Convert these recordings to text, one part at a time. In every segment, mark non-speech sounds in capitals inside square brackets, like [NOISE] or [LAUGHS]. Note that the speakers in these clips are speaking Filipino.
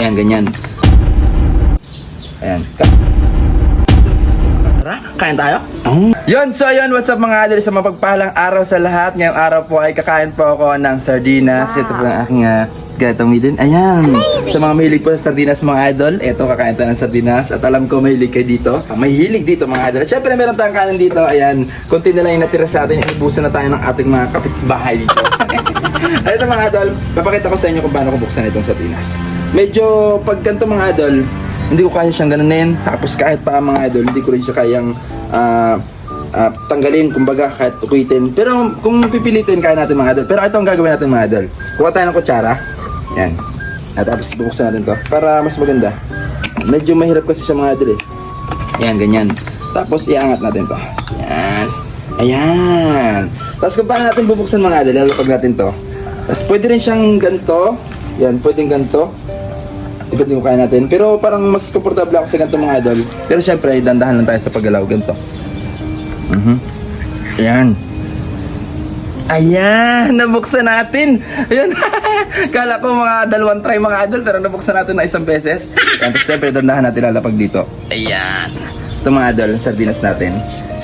Ayan, ganyan. Ayan. Tara, kain tayo? Yun, so yun, what's up mga idol? Sa mapagpalang araw sa lahat. Ngayong araw po ay kakain po ako ng sardinas. Ito po ang aking uh, gagamitin. Ayan. Sa mga mahilig po sa sardinas mga idol, ito kakain tayo ng sardinas. At alam ko mahilig kayo dito. Ah, Mahilig dito mga idol. At syempre meron tayong kanin dito. Ayan, konti na lang yung natira sa atin. Ibusan na tayo ng ating mga kapitbahay dito. At [LAUGHS] ito mga idol, papakita ko sa inyo kung paano ko buksan itong sardinas. Medyo pag ganito mga idol, hindi ko kaya siyang gananin. Tapos kahit pa mga idol, hindi ko rin siya kayang ah, ah, tanggalin, kumbaga kahit ukwitin. Pero kung pipilitin, kaya natin mga idol. Pero ito ang gagawin natin mga idol. Kuha tayo ng kutsara. Yan. At tapos bubuksan natin to para mas maganda. Medyo mahirap kasi siya mga idol eh. Yan, ganyan. Tapos iangat natin to. Yan. Ayan. Tapos kung paano natin bubuksan mga idol, lalapag natin to. Tapos pwede rin siyang ganito. Yan, pwedeng ganito. Depende kung kaya natin. Pero parang mas komportable ako sa ganito mga idol. Pero syempre, dandahan lang tayo sa paggalaw. Ganito. Mhm. Ayan. Ayan, nabuksan natin. Ayan. [LAUGHS] Kala ko mga dalawang try mga idol, pero nabuksan natin na isang beses. Ayan, tapos syempre, dandahan natin lalapag dito. Ayan. Ito mga idol, sardinas natin.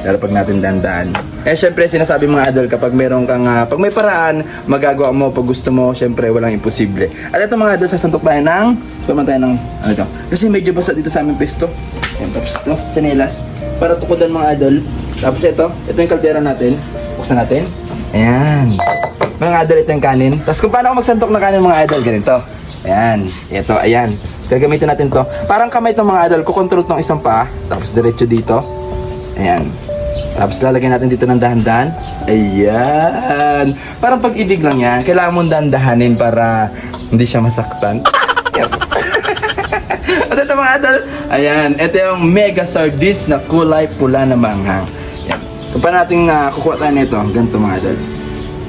Lalapag natin dandahan. Eh, syempre, sinasabi mga idol, kapag meron kang, ah, pag may paraan, magagawa mo pag gusto mo, syempre, walang imposible. At ito mga idol, sasantok tayo ng, tuman tayo ng, ano ito, kasi medyo basa dito sa aming pesto. Ayan, tapos ito, chanelas. Para tukudan mga idol. Tapos ito, ito yung kaldera natin. Buksan natin. Ayan. Mga idol, ito yung kanin. Tapos kung paano ako magsantok ng kanin mga idol, ganito. Ayan. Ito, ayan. Gagamitin natin to. Parang kamay itong mga idol. Kukontrol tong isang paa. Tapos diretso dito. Ayan. Tapos lalagyan natin dito ng dahan-dahan. Ayan. Parang pag-ibig lang yan. Kailangan mong dahan-dahanin para hindi siya masaktan. [LAUGHS] At ito mga idol, ayan, ito yung mega sardines na kulay pula na manghang. Yan. Kung paano natin ah, kukuha tayo nito, ganito mga idol.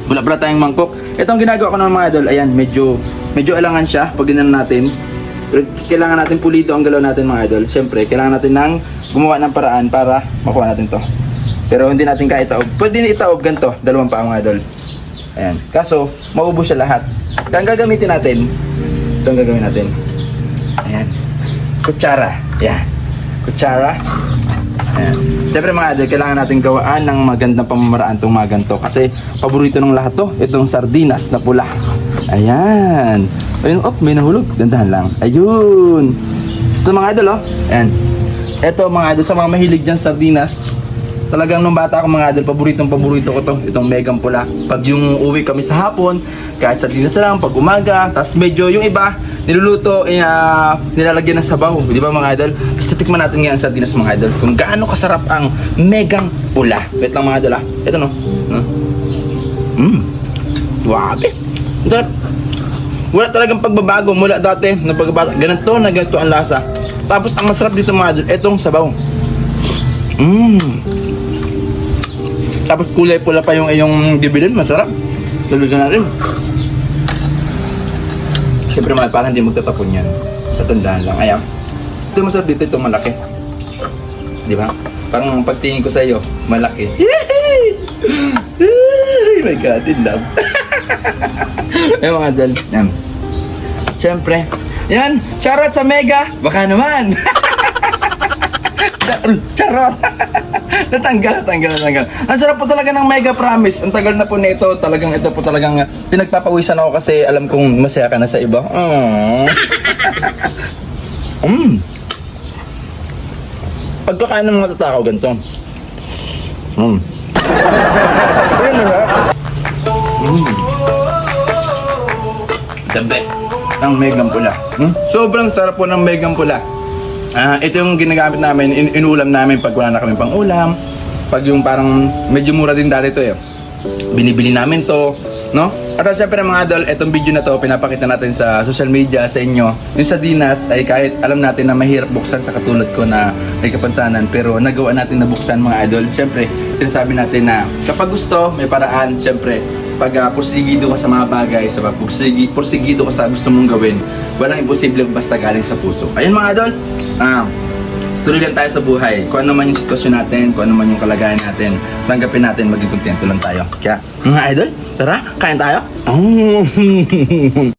Wala pala tayong mangkok. Ito ang ginagawa ko ng mga idol, ayan, medyo, medyo alangan siya pag natin. Kailangan natin pulido ang galaw natin mga idol. Siyempre, kailangan natin ng gumawa ng paraan para makuha natin to. Pero hindi natin kaya itaob. Pwede na itaob ganito, dalawang pa mga idol. Ayan. Kaso, maubos siya lahat. Kaya ang gagamitin natin, ito ang gagawin natin. Ayan. Kutsara. Ayan. Kutsara. Ayan. Siyempre mga idol, kailangan natin gawaan ng magandang pamamaraan itong mga ganito. Kasi paborito ng lahat to, itong sardinas na pula. Ayan. Ayun, op, may nahulog. Dandahan lang. Ayun. Gusto mga idol, oh. Ayan. Ito mga idol, sa mga mahilig dyan sardinas, Talagang nung bata ako mga idol, paboritong paborito ko to, itong megang pula. Pag yung uwi kami sa hapon, kahit sa dinas lang, pag umaga, tapos medyo yung iba, niluluto, ah, nilalagyan ng sabaw. Di ba mga idol? Basta tikman natin ngayon sa dinas mga idol, kung gaano kasarap ang megang pula. Wait lang mga idol ah. Ito no. Mmm. Wabe. Ito. Wala talagang pagbabago mula dati na pagbabata. Ganito na ganito ang lasa. Tapos ang masarap dito mga idol, itong sabaw. Mmm. Tapos kulay pula pa yung iyong dividend, masarap. Talaga na rin. Siyempre mga parang hindi magtatapon yan. Tatandaan lang. Ayan. Ito masarap dito, ito malaki. Di ba? Parang pagtingin ko sa iyo, malaki. Ay, [LAUGHS] my God, in love. [LAUGHS] Ayan mga dal. Yan. Siyempre. Yan, shoutout sa Mega. Baka naman. [LAUGHS] Charot! [LAUGHS] natanggal, natanggal, natanggal. Ang sarap po talaga ng Mega Promise. Ang tagal na po nito. Talagang ito po talagang uh, pinagpapawisan ako kasi alam kong masaya ka na sa iba. Aww. [LAUGHS] mm. Pagkakain ng mga tatakaw, ganito. Mm. [LAUGHS] Ayun na? Mm. The best. Ang megang pula. Hmm? Sobrang sarap po ng megang pula. Ah, ito yung ginagamit namin, in- inulam namin pag wala na kami pang ulam. Pag yung parang medyo mura din dati to eh. Binibili namin to, no? At syempre mga idol, itong video na to pinapakita natin sa social media sa inyo. Yung sa Dinas ay kahit alam natin na mahirap buksan sa katulad ko na may kapansanan pero nagawa natin na buksan mga idol. Syempre, sinasabi natin na kapag gusto, may paraan. Syempre, pag uh, porsigido ka sa mga bagay, sa pag pursigi, porsigido ka sa gusto mong gawin, walang imposible basta galing sa puso. Ayun mga idol, ah, tuloy lang tayo sa buhay. Kung ano man yung sitwasyon natin, kung ano man yung kalagayan natin, tanggapin natin, maging kontento lang tayo. Kaya, mga idol, tara, kain tayo. [LAUGHS]